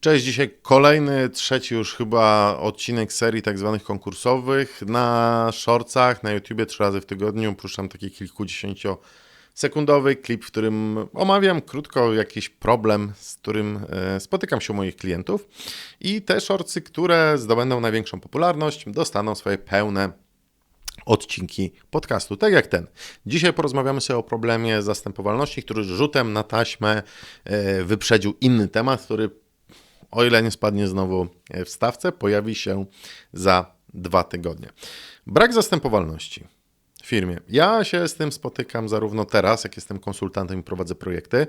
Cześć, dzisiaj kolejny, trzeci już chyba odcinek serii tak zwanych konkursowych. Na shortcach, na YouTubie trzy razy w tygodniu puszczam taki kilkudziesięciosekundowy klip, w którym omawiam krótko jakiś problem, z którym e, spotykam się u moich klientów. I te shortsy, które zdobędą największą popularność, dostaną swoje pełne odcinki podcastu, tak jak ten. Dzisiaj porozmawiamy sobie o problemie zastępowalności, który rzutem na taśmę e, wyprzedził inny temat, który o ile nie spadnie znowu w stawce, pojawi się za dwa tygodnie. Brak zastępowalności firmie. Ja się z tym spotykam zarówno teraz, jak jestem konsultantem i prowadzę projekty, e,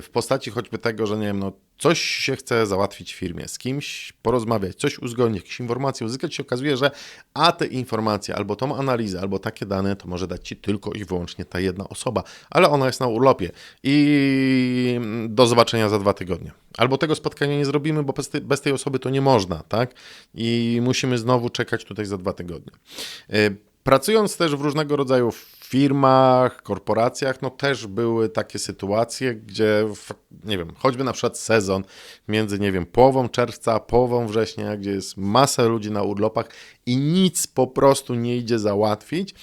w postaci choćby tego, że nie wiem, no coś się chce załatwić w firmie, z kimś porozmawiać, coś uzgodnić, jakieś informacje uzyskać, się okazuje, że a te informacje, albo tą analizę, albo takie dane, to może dać Ci tylko i wyłącznie ta jedna osoba, ale ona jest na urlopie i do zobaczenia za dwa tygodnie. Albo tego spotkania nie zrobimy, bo bez bez tej osoby to nie można, tak? I musimy znowu czekać tutaj za dwa tygodnie. Pracując też w różnego rodzaju firmach, korporacjach, no też były takie sytuacje, gdzie, nie wiem, choćby na przykład sezon między, nie wiem, połową czerwca a połową września, gdzie jest masa ludzi na urlopach i nic po prostu nie idzie załatwić,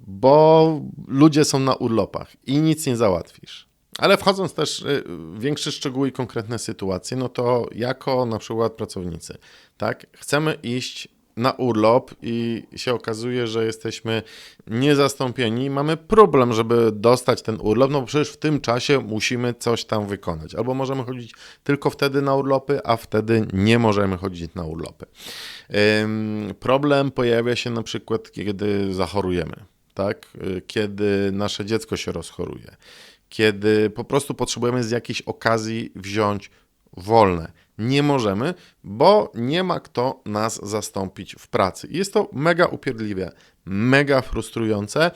bo ludzie są na urlopach i nic nie załatwisz. Ale wchodząc też w większe szczegóły i konkretne sytuacje, no to jako na przykład pracownicy, tak, chcemy iść na urlop i się okazuje, że jesteśmy niezastąpieni, mamy problem, żeby dostać ten urlop, no przecież w tym czasie musimy coś tam wykonać. Albo możemy chodzić tylko wtedy na urlopy, a wtedy nie możemy chodzić na urlopy. Problem pojawia się na przykład, kiedy zachorujemy, tak? Kiedy nasze dziecko się rozchoruje, kiedy po prostu potrzebujemy z jakiejś okazji wziąć wolne nie możemy, bo nie ma kto nas zastąpić w pracy. Jest to mega upierdliwe, mega frustrujące.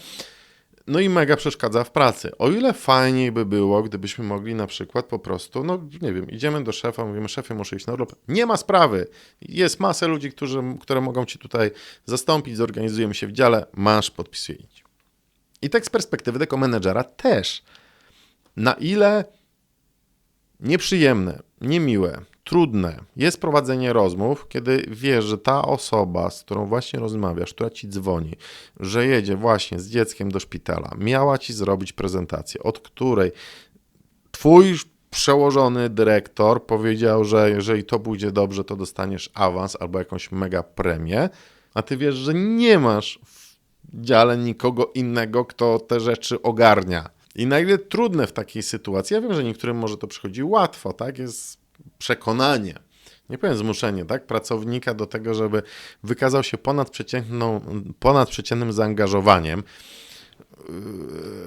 No i mega przeszkadza w pracy. O ile fajniej by było, gdybyśmy mogli na przykład po prostu, no nie wiem, idziemy do szefa, mówimy, szefie, muszę iść na urlop. Nie ma sprawy. Jest masę ludzi, którzy, które mogą ci tutaj zastąpić, zorganizujemy się w dziale, masz, podpisuję idź. I tak z perspektywy tego menedżera też. Na ile nieprzyjemne, niemiłe, trudne jest prowadzenie rozmów, kiedy wiesz, że ta osoba, z którą właśnie rozmawiasz, która ci dzwoni, że jedzie właśnie z dzieckiem do szpitala, miała ci zrobić prezentację, od której twój przełożony dyrektor powiedział, że jeżeli to pójdzie dobrze, to dostaniesz awans albo jakąś mega premię, a ty wiesz, że nie masz w dziale nikogo innego, kto te rzeczy ogarnia. I na ile trudne w takiej sytuacji, ja wiem, że niektórym może to przychodzi łatwo, tak? Jest przekonanie, nie powiem zmuszenie, tak, pracownika do tego, żeby wykazał się ponadprzeciętnym zaangażowaniem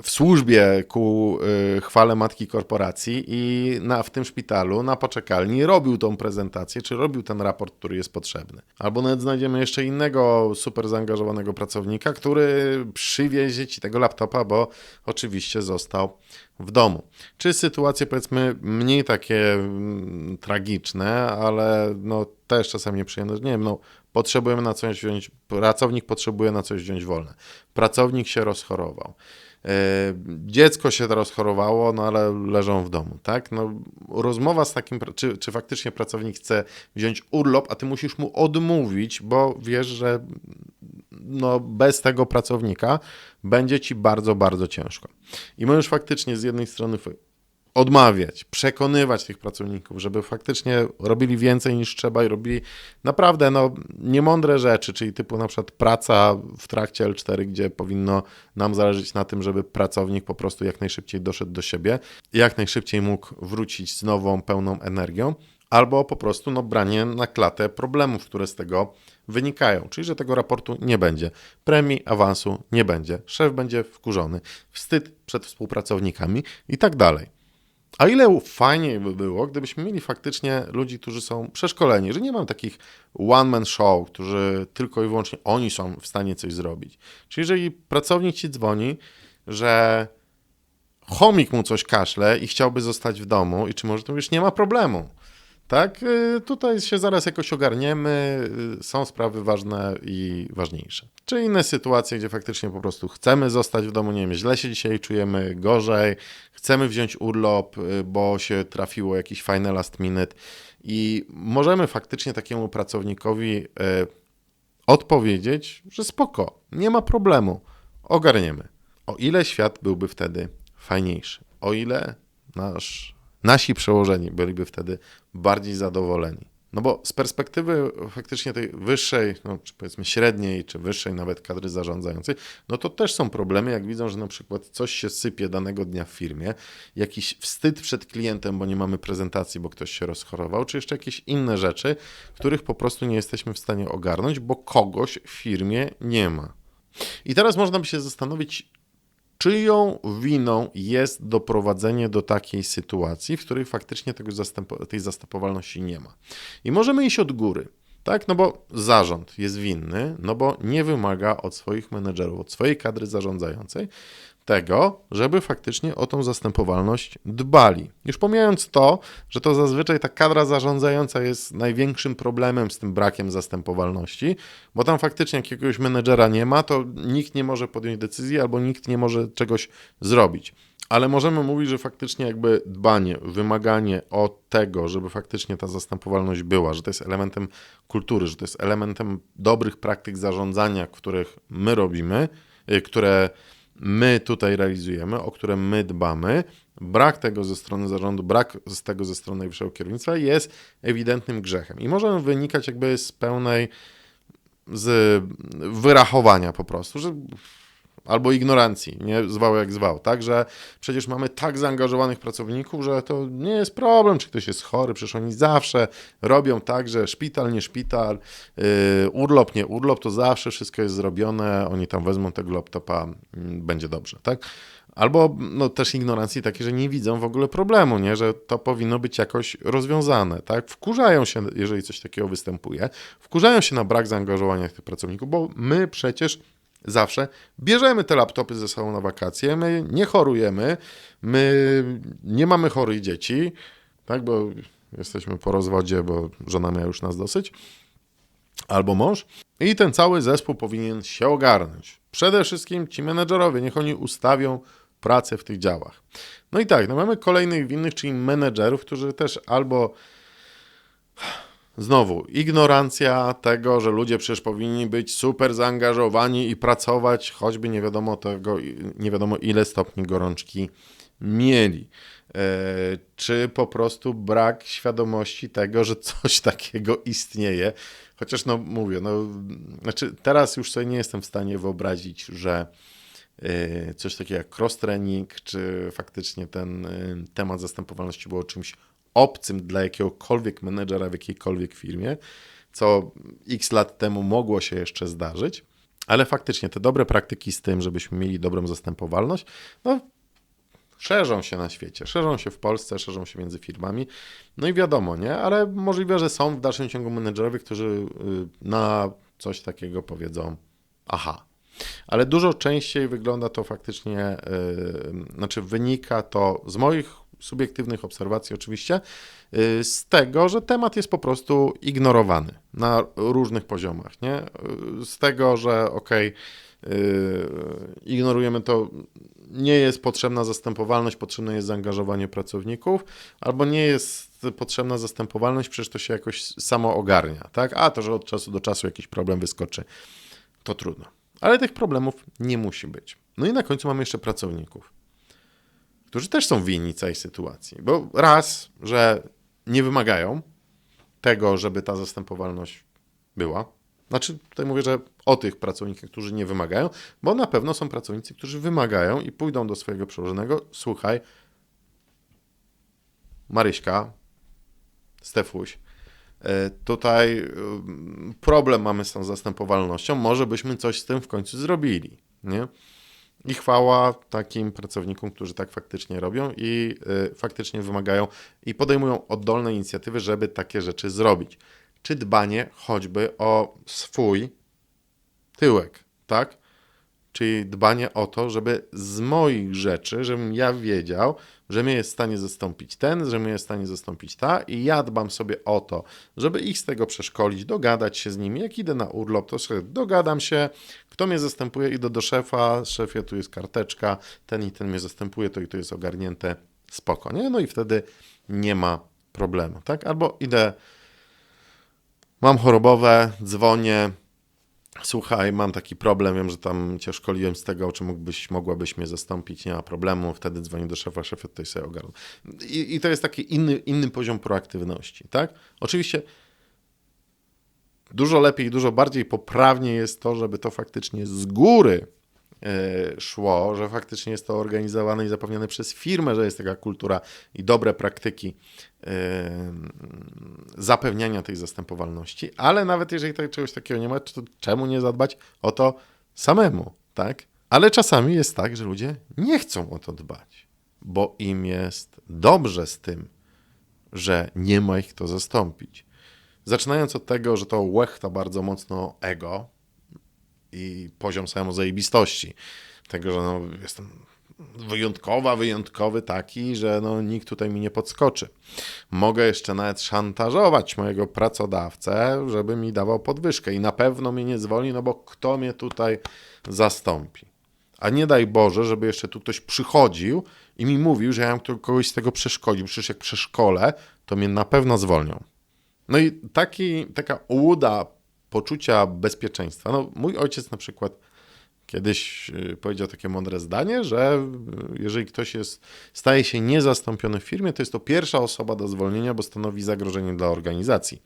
w służbie ku y, chwale matki korporacji i na, w tym szpitalu na poczekalni robił tą prezentację, czy robił ten raport, który jest potrzebny. Albo nawet znajdziemy jeszcze innego super zaangażowanego pracownika, który przywiezie ci tego laptopa, bo oczywiście został w domu. Czy sytuacje powiedzmy mniej takie mm, tragiczne, ale no też czasami nieprzyjemne, nie wiem, no potrzebujemy na coś wziąć, pracownik potrzebuje na coś wziąć wolne. Pracownik się rozchorował. E, dziecko się rozchorowało, no ale leżą w domu, tak? No, rozmowa z takim, czy, czy faktycznie pracownik chce wziąć urlop, a ty musisz mu odmówić, bo wiesz, że no, bez tego pracownika będzie ci bardzo, bardzo ciężko. I możesz faktycznie z jednej strony odmawiać, przekonywać tych pracowników, żeby faktycznie robili więcej niż trzeba i robili naprawdę no, niemądre rzeczy, czyli typu na przykład praca w trakcie L4, gdzie powinno nam zależeć na tym, żeby pracownik po prostu jak najszybciej doszedł do siebie, jak najszybciej mógł wrócić z nową, pełną energią, albo po prostu no, branie na klatę problemów, które z tego wynikają, czyli że tego raportu nie będzie, premii, awansu nie będzie, szef będzie wkurzony, wstyd przed współpracownikami i tak dalej. A ile fajniej by było, gdybyśmy mieli faktycznie ludzi, którzy są przeszkoleni, że nie mam takich one-man show, którzy tylko i wyłącznie oni są w stanie coś zrobić. Czyli jeżeli pracownik ci dzwoni, że chomik mu coś kaszle i chciałby zostać w domu, i czy może to już nie ma problemu. Tak, y, tutaj się zaraz jakoś ogarniemy, y, są sprawy ważne i ważniejsze. Czy inne sytuacje, gdzie faktycznie po prostu chcemy zostać w domu, nie wiem, źle się dzisiaj czujemy, gorzej, chcemy wziąć urlop, y, bo się trafiło jakiś fajny last minute I możemy faktycznie takiemu pracownikowi e, odpowiedzieć, że spoko, nie ma problemu, ogarniemy. O ile świat byłby wtedy fajniejszy, o ile nasz, nasi przełożeni byliby wtedy bardziej zadowoleni. No bo z perspektywy faktycznie tej wyższej, no, czy powiedzmy średniej, czy wyższej nawet kadry zarządzającej, no to też są problemy, jak widzą, że na przykład coś się sypie danego dnia w firmie, jakiś wstyd przed klientem, bo nie mamy prezentacji, bo ktoś się rozchorował, czy jeszcze jakieś inne rzeczy, których po prostu nie jesteśmy w stanie ogarnąć, bo kogoś w firmie nie ma. I teraz można by się zastanowić, czyją winą jest doprowadzenie do takiej sytuacji, w której faktycznie tego tej zastępowalności nie ma. I możemy iść od góry. Tak, no bo zarząd jest winny, no bo nie wymaga od swoich menedżerów, od swojej kadry zarządzającej tego, żeby faktycznie o tą zastępowalność dbali. Już pomijając to, że to zazwyczaj ta kadra zarządzająca jest największym problemem z tym brakiem zastępowalności, bo tam faktycznie jak jakiegoś menedżera nie ma, to nikt nie może podjąć decyzji albo nikt nie może czegoś zrobić. Ale możemy mówić, że faktycznie jakby dbanie, wymaganie o tego, żeby faktycznie ta zastępowalność była, że to jest elementem kultury, że to jest elementem dobrych praktyk zarządzania, których my robimy, y, które my tutaj realizujemy, o które my dbamy, brak tego ze strony zarządu, brak z tego ze strony najwyższego kierownictwa jest ewidentnym grzechem. I może on wynikać jakby z pełnej z wyrachowania po prostu, że albo ignorancji, nie zwał jak zwał, tak, że przecież mamy tak zaangażowanych pracowników, że to nie jest problem, czy ktoś jest chory, przecież oni zawsze robią tak, że szpital, nie szpital, yy, urlop, nie urlop, to zawsze wszystko jest zrobione, oni tam wezmą tego laptopa, yy, będzie dobrze, tak. Albo no, też ignorancji takiej, że nie widzą w ogóle problemu, nie? że to powinno być jakoś rozwiązane. Tak? Wkurzają się, jeżeli coś takiego występuje, wkurzają się na brak zaangażowania tych pracowników, bo my przecież zawsze bierzemy te laptopy ze sobą na wakacje, my nie chorujemy, my nie mamy chorych dzieci, tak, bo jesteśmy po rozwodzie, bo żona miała już nas dosyć, albo mąż. I ten cały zespół powinien się ogarnąć. Przede wszystkim ci menedżerowie, niech oni ustawią pracę w tych działach. No i tak, no mamy kolejnych winnych, czyli menedżerów, którzy też albo Znowu, ignorancja tego, że ludzie przecież powinni być super zaangażowani i pracować, choćby nie wiadomo tego, nie wiadomo ile stopni gorączki mieli. E, czy po prostu brak świadomości tego, że coś takiego istnieje. Chociaż no mówię, no, znaczy teraz już sobie nie jestem w stanie wyobrazić, że e, coś takiego jak cross-training, czy faktycznie ten e, temat zastępowalności było czymś obcym dla jakiegokolwiek menedżera w jakiejkolwiek firmie, co x lat temu mogło się jeszcze zdarzyć, ale faktycznie te dobre praktyki z tym, żebyśmy mieli dobrą zastępowalność, no szerzą się na świecie, szerzą się w Polsce, szerzą się między firmami. No i wiadomo, nie? Ale możliwe, że są w dalszym ciągu menedżerowie, którzy y, na coś takiego powiedzą aha. Ale dużo częściej wygląda to faktycznie, yy, znaczy wynika to z moich subiektywnych obserwacji oczywiście, y, z tego, że temat jest po prostu ignorowany na różnych poziomach. Nie? Y, z tego, że okej, okay, ignorujemy to, nie jest potrzebna zastępowalność, potrzebne jest zaangażowanie pracowników, albo nie jest potrzebna zastępowalność, przecież to się jakoś samo ogarnia. Tak? A to, że od czasu do czasu jakiś problem wyskoczy, to trudno. Ale tych problemów nie musi być. No i na końcu mamy jeszcze pracowników którzy też są winni całej sytuacji. Bo raz, że nie wymagają tego, żeby ta zastępowalność była. Znaczy, tutaj mówię, że o tych pracownikach, którzy nie wymagają, bo na pewno są pracownicy, którzy wymagają i pójdą do swojego przełożonego. Słuchaj, Maryśka, Stefuś, e, tutaj mm, problem mamy z tą zastępowalnością, może byśmy coś z tym w końcu zrobili. Nie? I chwała takim pracownikom, którzy tak faktycznie robią i y, faktycznie wymagają i podejmują oddolne inicjatywy, żeby takie rzeczy zrobić. Czy dbanie choćby o swój tyłek, tak? Czyli dbanie o to, żeby z moich rzeczy, żebym ja wiedział, że mnie jest w stanie zastąpić ten, że mnie jest w stanie zastąpić ta i ja dbam sobie o to, żeby ich z tego przeszkolić, dogadać się z nimi. Jak idę na urlop, to sobie dogadam się, kto mnie zastępuje, idę do szefa, szefie, tu jest karteczka, ten i ten mnie zastępuje, to i to jest ogarnięte, spoko, nie? No i wtedy nie ma problemu, tak? Albo idę, mam chorobowe, dzwonię, słuchaj, mam taki problem, wiem, że tam cię szkoliłem z tego, czy mógłbyś, mogłabyś mnie zastąpić, nie ma problemu, wtedy dzwonię do szefa, szefie tutaj sobie ogarnę. I, I to jest taki inny, inny poziom proaktywności, tak? Oczywiście dużo lepiej, dużo bardziej poprawnie jest to, żeby to faktycznie z góry szło, że faktycznie jest to organizowane i zapewnione przez firmę, że jest taka kultura i dobre praktyki e, zapewniania tej zastępowalności, ale nawet jeżeli tak, czegoś takiego nie ma, to czemu nie zadbać o to samemu, tak? Ale czasami jest tak, że ludzie nie chcą o to dbać, bo im jest dobrze z tym, że nie ma ich kto zastąpić. Zaczynając od tego, że to łechta bardzo mocno ego i poziom samozajebistości. Tego, że no, jestem wyjątkowa, wyjątkowy taki, że no, nikt tutaj mi nie podskoczy. Mogę jeszcze nawet szantażować mojego pracodawcę, żeby mi dawał podwyżkę i na pewno mnie nie zwolni, no bo kto mnie tutaj zastąpi. A nie daj Boże, żeby jeszcze tu ktoś przychodził i mi mówił, że ja mam kogoś z tego przeszkodził. Przecież jak przeszkolę, to mnie na pewno zwolnią. No i taki, taka ułuda poczucia bezpieczeństwa. No, mój ojciec na przykład kiedyś y, powiedział takie mądre zdanie, że y, jeżeli ktoś jest, staje się niezastąpiony w firmie, to jest to pierwsza osoba do zwolnienia, bo stanowi zagrożenie dla organizacji.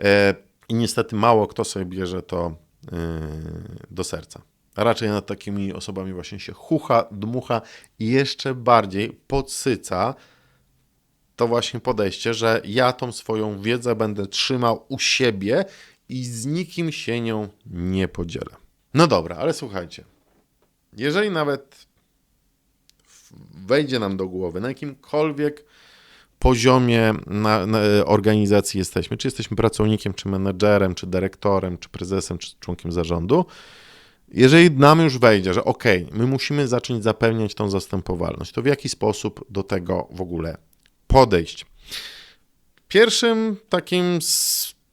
E, I niestety mało kto sobie bierze to y, do serca. A raczej nad takimi osobami właśnie się chucha, dmucha i jeszcze bardziej podsyca to właśnie podejście, że ja tą swoją wiedzę będę trzymał u siebie i z nikim się nią nie podzielę. No dobra, ale słuchajcie. Jeżeli nawet wejdzie nam do głowy na jakimkolwiek poziomie na, na organizacji jesteśmy, czy jesteśmy pracownikiem, czy menedżerem, czy dyrektorem, czy prezesem, czy członkiem zarządu, jeżeli nam już wejdzie, że ok, my musimy zacząć zapewniać tą zastępowalność, to w jaki sposób do tego w ogóle podejść? Pierwszym takim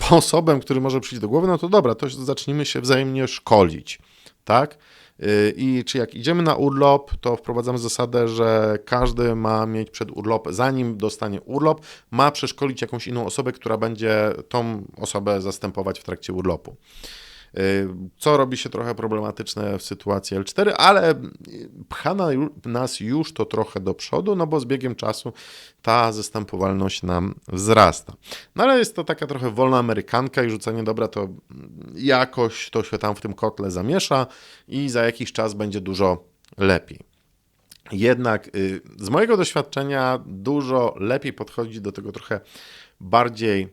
sposobem, który może przyjść do głowy, no to dobra, to zacznijmy się wzajemnie szkolić, tak? Y, I czy jak idziemy na urlop, to wprowadzamy zasadę, że każdy ma mieć przed urlop, zanim dostanie urlop, ma przeszkolić jakąś inną osobę, która będzie tą osobę zastępować w trakcie urlopu. Y, co robi się trochę problematyczne w sytuacji L4, ale pcha nas już to trochę do przodu, no bo z biegiem czasu ta zastępowalność nam wzrasta. No ale jest to taka trochę wolna amerykanka i rzucenie dobra to jakoś to się tam w tym kotle zamiesza i za jakiś czas będzie dużo lepiej. Jednak y, z mojego doświadczenia dużo lepiej podchodzi do tego trochę bardziej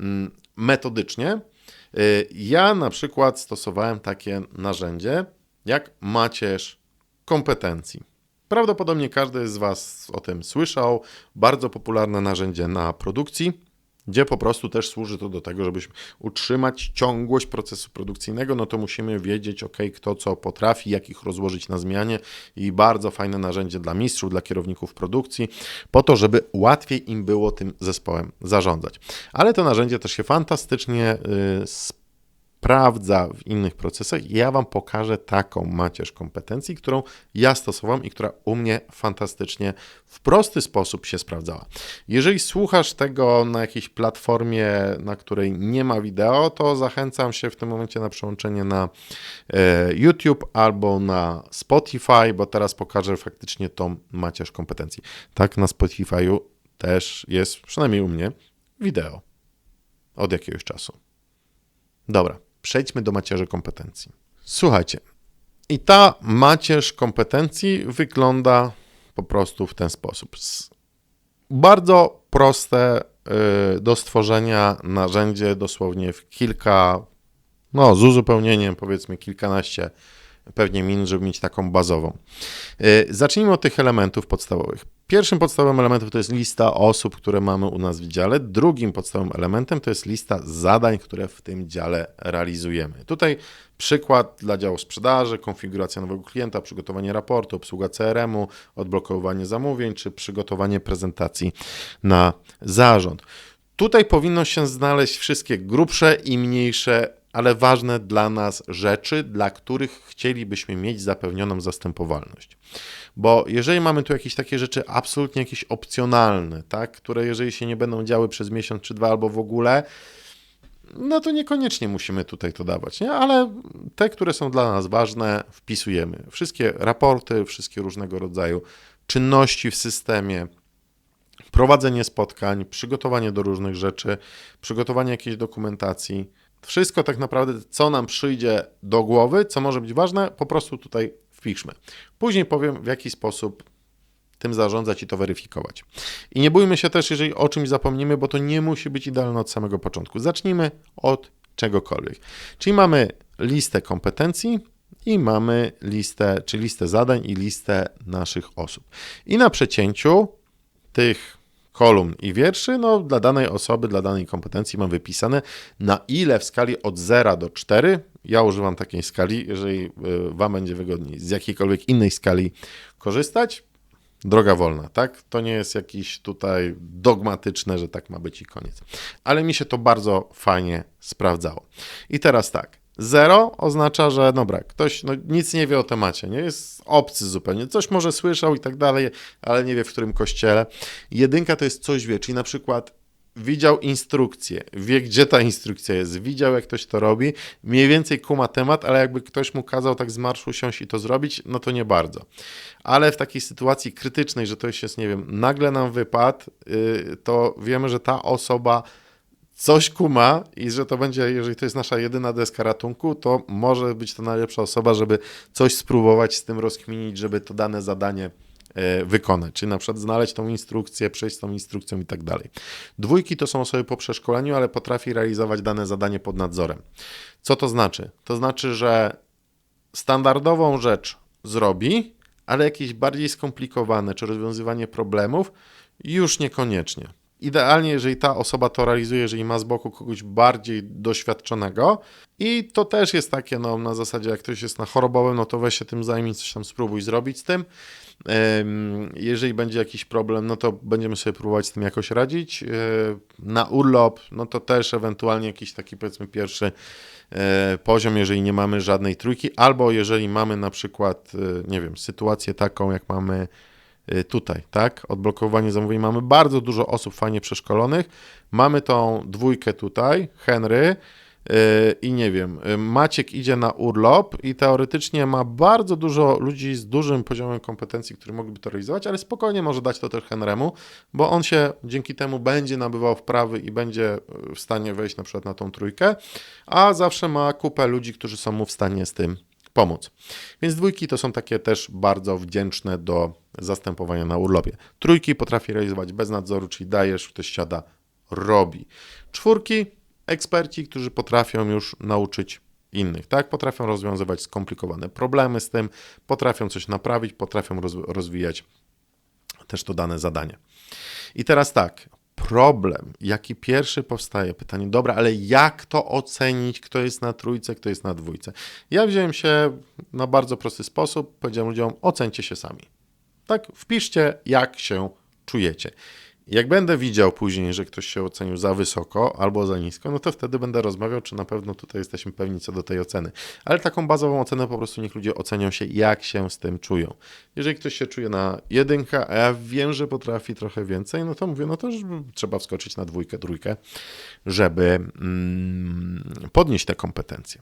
mm, metodycznie, ja na przykład stosowałem takie narzędzie jak macierz kompetencji. Prawdopodobnie każdy z Was o tym słyszał. Bardzo popularne narzędzie na produkcji gdzie po prostu też służy to do tego, żebyśmy utrzymać ciągłość procesu produkcyjnego, no to musimy wiedzieć, ok, kto co potrafi, jak ich rozłożyć na zmianie i bardzo fajne narzędzie dla mistrzów, dla kierowników produkcji, po to, żeby łatwiej im było tym zespołem zarządzać. Ale to narzędzie też się fantastycznie y, sprawdza w innych procesach. Ja Wam pokażę taką macierz kompetencji, którą ja stosowałem i która u mnie fantastycznie w prosty sposób się sprawdzała. Jeżeli słuchasz tego na jakiejś platformie, na której nie ma wideo, to zachęcam się w tym momencie na przełączenie na e, YouTube albo na Spotify, bo teraz pokażę faktycznie tą macierz kompetencji. Tak, na Spotify'u też jest, przynajmniej u mnie, wideo od jakiegoś czasu. Dobra, przejdźmy do macierzy kompetencji. Słuchajcie, i ta macierz kompetencji wygląda po prostu w ten sposób. Bardzo proste y, do stworzenia narzędzie, dosłownie w kilka, no z uzupełnieniem powiedzmy kilkanaście pewnie minut, żeby mieć taką bazową. Y, zacznijmy od tych elementów podstawowych. Pierwszym podstawowym elementem to jest lista osób, które mamy u nas w dziale. Drugim podstawowym elementem to jest lista zadań, które w tym dziale realizujemy. Tutaj przykład dla działu sprzedaży, konfiguracja nowego klienta, przygotowanie raportu, obsługa CRM-u, odblokowanie zamówień czy przygotowanie prezentacji na zarząd. Tutaj powinno się znaleźć wszystkie grubsze i mniejsze ale ważne dla nas rzeczy, dla których chcielibyśmy mieć zapewnioną zastępowalność. Bo jeżeli mamy tu jakieś takie rzeczy absolutnie jakieś opcjonalne, tak, które jeżeli się nie będą działy przez miesiąc czy dwa albo w ogóle, no to niekoniecznie musimy tutaj to dawać, nie? ale te, które są dla nas ważne, wpisujemy. Wszystkie raporty, wszystkie różnego rodzaju czynności w systemie, prowadzenie spotkań, przygotowanie do różnych rzeczy, przygotowanie jakiejś dokumentacji. Wszystko tak naprawdę, co nam przyjdzie do głowy, co może być ważne, po prostu tutaj wpiszmy. Później powiem, w jaki sposób tym zarządzać i to weryfikować. I nie bójmy się też, jeżeli o czymś zapomnimy, bo to nie musi być idealne od samego początku. Zacznijmy od czegokolwiek. Czyli mamy listę kompetencji i mamy listę, czy listę zadań i listę naszych osób. I na przecięciu tych kolumn i wierszy, no dla danej osoby, dla danej kompetencji mam wypisane, na ile w skali od 0 do 4, ja używam takiej skali, jeżeli y, Wam będzie wygodniej z jakiejkolwiek innej skali korzystać, droga wolna, tak? To nie jest jakiś tutaj dogmatyczne, że tak ma być i koniec. Ale mi się to bardzo fajnie sprawdzało. I teraz tak. Zero oznacza, że dobra, ktoś no, nic nie wie o temacie, nie jest obcy zupełnie, coś może słyszał i tak dalej, ale nie wie w którym kościele. Jedynka to jest coś wie, czyli na przykład widział instrukcję, wie gdzie ta instrukcja jest, widział jak ktoś to robi, mniej więcej kuma temat, ale jakby ktoś mu kazał tak z marszu siąść i to zrobić, no to nie bardzo. Ale w takiej sytuacji krytycznej, że to jest, nie wiem, nagle nam wypadł, yy, to wiemy, że ta osoba coś kuma i że to będzie, jeżeli to jest nasza jedyna deska ratunku, to może być to najlepsza osoba, żeby coś spróbować z tym rozkminić, żeby to dane zadanie e, wykonać, czyli na przykład znaleźć tą instrukcję, przejść tą instrukcją i tak dalej. Dwójki to są osoby po przeszkoleniu, ale potrafi realizować dane zadanie pod nadzorem. Co to znaczy? To znaczy, że standardową rzecz zrobi, ale jakieś bardziej skomplikowane, czy rozwiązywanie problemów już niekoniecznie. Idealnie, jeżeli ta osoba to realizuje, jeżeli ma z boku kogoś bardziej doświadczonego. I to też jest takie, no na zasadzie, jak ktoś jest na chorobowym, no to weź się tym zajmij, coś tam spróbuj zrobić z tym. Jeżeli będzie jakiś problem, no to będziemy sobie próbować z tym jakoś radzić. Na urlop, no to też ewentualnie jakiś taki powiedzmy pierwszy e, poziom, jeżeli nie mamy żadnej trójki, albo jeżeli mamy na przykład, e, nie wiem, sytuację taką, jak mamy tutaj, tak? Odblokowanie zamówień. Mamy bardzo dużo osób fajnie przeszkolonych. Mamy tą dwójkę tutaj, Henry yy, i nie wiem, y, Maciek idzie na urlop i teoretycznie ma bardzo dużo ludzi z dużym poziomem kompetencji, którzy mogliby to realizować, ale spokojnie może dać to też Henrymu, bo on się dzięki temu będzie nabywał wprawy i będzie y, w stanie wejść na przykład na tą trójkę, a zawsze ma kupę ludzi, którzy są mu w stanie z tym pomóc. Więc dwójki to są takie też bardzo wdzięczne do zastępowania na urlopie. Trójki potrafi realizować bez nadzoru, czyli dajesz, ktoś siada, robi. Czwórki, eksperci, którzy potrafią już nauczyć innych, tak? Potrafią rozwiązywać skomplikowane problemy z tym, potrafią coś naprawić, potrafią rozwijać też to dane zadanie. I teraz tak, problem, jaki pierwszy powstaje, pytanie, dobra, ale jak to ocenić, kto jest na trójce, kto jest na dwójce? Ja wziąłem się na bardzo prosty sposób, powiedziałem ludziom, ocencie się sami. Tak, wpiszcie, jak się czujecie. Jak będę widział później, że ktoś się ocenił za wysoko albo za nisko, no to wtedy będę rozmawiał, czy na pewno tutaj jesteśmy pewni co do tej oceny. Ale taką bazową ocenę po prostu niech ludzie ocenią się, jak się z tym czują. Jeżeli ktoś się czuje na jedynkę, a ja wiem, że potrafi trochę więcej, no to mówię, no to trzeba wskoczyć na dwójkę, trójkę, żeby mm, podnieść te kompetencje.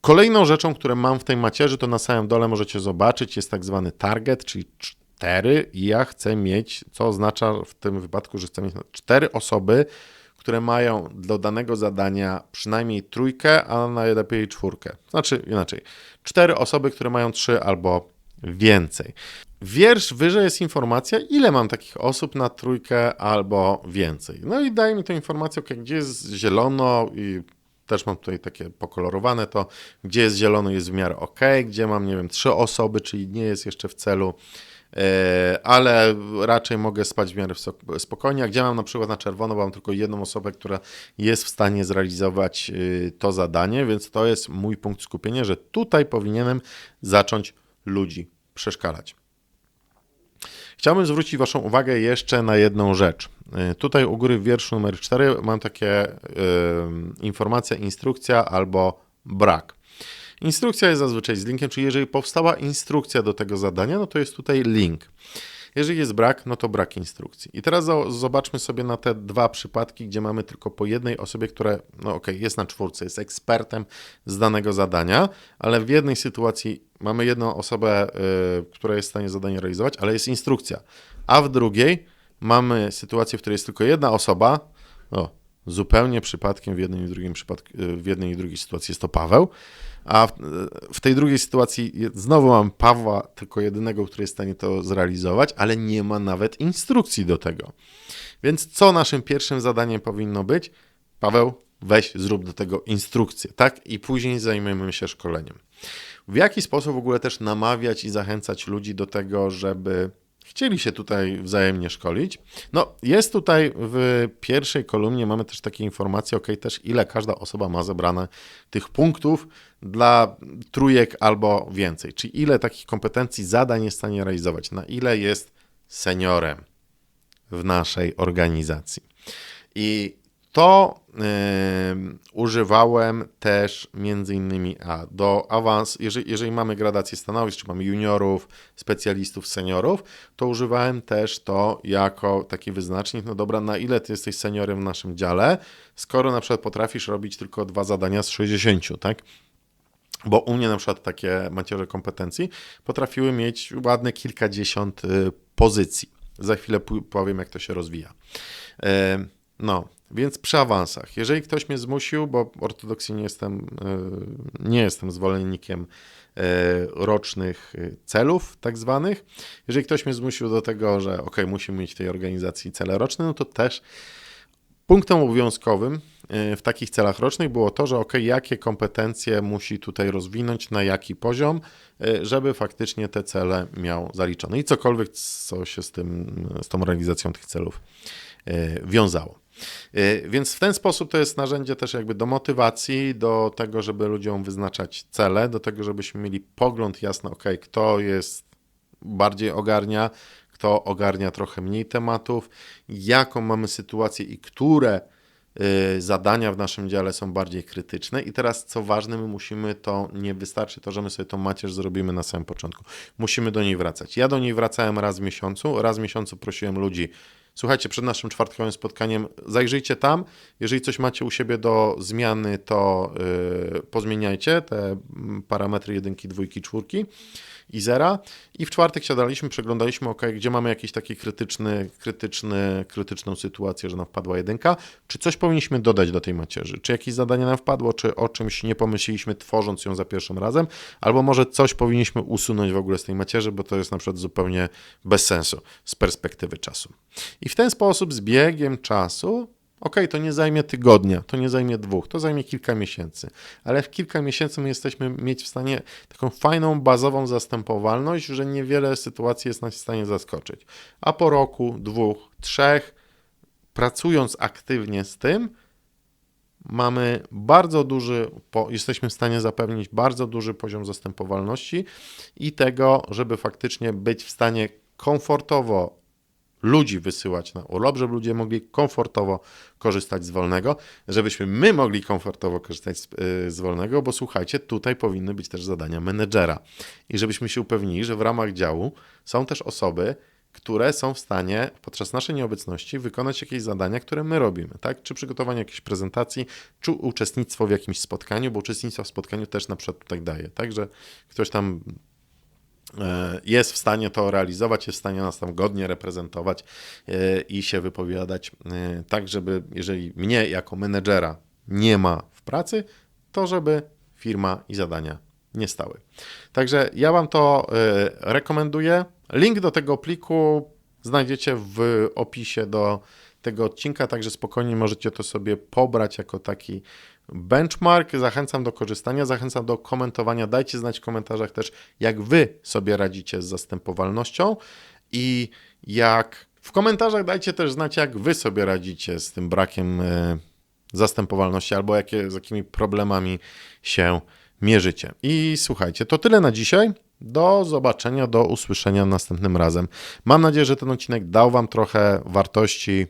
Kolejną rzeczą, które mam w tej macierzy, to na samym dole możecie zobaczyć, jest tak zwany target, czyli cztery i ja chcę mieć, co oznacza w tym wypadku, że chcę mieć cztery osoby, które mają do danego zadania przynajmniej trójkę, a najlepiej czwórkę. Znaczy inaczej, cztery osoby, które mają trzy albo więcej. Wiersz wyżej jest informacja, ile mam takich osób na trójkę albo więcej. No i daje mi to informację, okay, gdzie jest zielono i też mam tutaj takie pokolorowane to, gdzie jest zielono jest w miarę ok, gdzie mam, nie wiem, trzy osoby, czyli nie jest jeszcze w celu ale raczej mogę spać w miarę spokojnie. A gdzie mam na przykład na czerwono, mam tylko jedną osobę, która jest w stanie zrealizować y, to zadanie, więc to jest mój punkt skupienia, że tutaj powinienem zacząć ludzi przeszkalać. Chciałbym zwrócić Waszą uwagę jeszcze na jedną rzecz. Y, Tutaj u góry w wierszu numer 4 mam takie y, informacja, instrukcja albo brak. Instrukcja jest zazwyczaj z linkiem, czyli jeżeli powstała instrukcja do tego zadania, no to jest tutaj link. Jeżeli jest brak, no to brak instrukcji. I teraz zo- zobaczmy sobie na te dwa przypadki, gdzie mamy tylko po jednej osobie, która, no okej, jest na czwórce, jest ekspertem z danego zadania, ale w jednej sytuacji mamy jedną osobę, y, która jest w stanie zadanie realizować, ale jest instrukcja, a w drugiej mamy sytuację, w której jest tylko jedna osoba, o, zupełnie przypadkiem w i przypadku, w jednej i drugiej sytuacji jest to Paweł, a w, w tej drugiej sytuacji znowu mam Pawła, tylko jedynego, który jest w stanie to zrealizować, ale nie ma nawet instrukcji do tego. Więc co naszym pierwszym zadaniem powinno być? Paweł, weź, zrób do tego instrukcję, tak? I później zajmiemy się szkoleniem. W jaki sposób w ogóle też namawiać i zachęcać ludzi do tego, żeby chcieli się tutaj wzajemnie szkolić? No, jest tutaj w pierwszej kolumnie, mamy też takie informacje, ok, też ile każda osoba ma zebrane tych punktów dla trójek albo więcej, czyli ile takich kompetencji, zadań jest w stanie realizować, na ile jest seniorem w naszej organizacji. I to ym, używałem też między innymi a do awans, jeżeli, jeżeli mamy gradację stanowisk, czy mamy juniorów, specjalistów, seniorów, to używałem też to jako taki wyznacznik, no dobra, na ile ty jesteś seniorem w naszym dziale, skoro na przykład potrafisz robić tylko dwa zadania z 60, tak? Bo u mnie na przykład takie macierze kompetencji potrafiły mieć ładne kilkadziesiąt y, pozycji. Za chwilę powiem, jak to się rozwija. No, więc przy awansach. Jeżeli ktoś mnie zmusił, bo ortodoksyjnie jestem, y, nie jestem zwolennikiem y, rocznych y, celów, tak zwanych. Jeżeli ktoś mnie zmusił do tego, że ok, musimy mieć w tej organizacji cele roczne, no to też Punktem obowiązkowym w takich celach rocznych było to, że ok, jakie kompetencje musi tutaj rozwinąć, na jaki poziom, żeby faktycznie te cele miał zaliczone i cokolwiek, co się z, tym, z tą realizacją tych celów wiązało. Y, Więc w ten sposób to jest narzędzie też jakby do motywacji, do tego, żeby ludziom wyznaczać cele, do tego, żebyśmy mieli pogląd jasny, ok, kto jest bardziej ogarnia, kto ogarnia trochę mniej tematów, jaką mamy sytuację i które zadania w naszym dziale są bardziej krytyczne. I teraz, co ważne, my musimy to, nie wystarczy to, że my sobie tą macierz zrobimy na samym początku. Musimy do niej wracać. Ja do niej wracałem raz w miesiącu. Raz w miesiącu prosiłem ludzi, słuchajcie, przed naszym czwartkowym spotkaniem zajrzyjcie tam. Jeżeli coś macie u siebie do zmiany, to yy, pozmieniajcie te mm, parametry jedynki, dwójki, czwórki i zera. I w czwartek siadaliśmy, przeglądaliśmy, ok, gdzie mamy jakiś taki krytyczny, krytyczny, krytyczną sytuację, że nam wpadła jedynka, czy coś powinniśmy dodać do tej macierzy, czy jakieś zadanie nam wpadło, czy o czymś nie pomyśleliśmy, tworząc ją za pierwszym razem, albo może coś powinniśmy usunąć w ogóle z tej macierzy, bo to jest na przykład zupełnie bez sensu z perspektywy czasu. I w ten sposób z biegiem czasu Ok, to nie zajmie tygodnia, to nie zajmie dwóch, to zajmie kilka miesięcy, ale w kilka miesięcy my jesteśmy mieć w stanie taką fajną, bazową zastępowalność, że niewiele sytuacji jest nas w stanie zaskoczyć. A po roku, dwóch, trzech, pracując aktywnie z tym, mamy bardzo duży, jesteśmy w stanie zapewnić bardzo duży poziom zastępowalności i tego, żeby faktycznie być w stanie komfortowo ludzi wysyłać na urlop, żeby ludzie mogli komfortowo korzystać z wolnego, żebyśmy my mogli komfortowo korzystać z, yy, z wolnego, bo słuchajcie, tutaj powinny być też zadania menedżera. I żebyśmy się upewnili, że w ramach działu są też osoby, które są w stanie podczas naszej nieobecności wykonać jakieś zadania, które my robimy, tak? Czy przygotowanie jakiejś prezentacji, czy uczestnictwo w jakimś spotkaniu, bo uczestnictwo w spotkaniu też na przykład tutaj daje, tak? Że ktoś tam jest w stanie to realizować, jest w stanie nas tam godnie reprezentować e, i się wypowiadać, e, tak żeby jeżeli mnie jako menedżera nie ma w pracy, to żeby firma i zadania nie stały. Także ja Wam to e, rekomenduję. Link do tego pliku znajdziecie w opisie do tego odcinka, także spokojnie możecie to sobie pobrać jako taki benchmark. Zachęcam do korzystania, zachęcam do komentowania. Dajcie znać w komentarzach też, jak Wy sobie radzicie z zastępowalnością i jak w komentarzach dajcie też znać, jak Wy sobie radzicie z tym brakiem e, zastępowalności albo jakie, z jakimi problemami się mierzycie. I słuchajcie, to tyle na dzisiaj. Do zobaczenia, do usłyszenia następnym razem. Mam nadzieję, że ten odcinek dał Wam trochę wartości.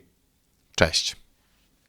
Cześć.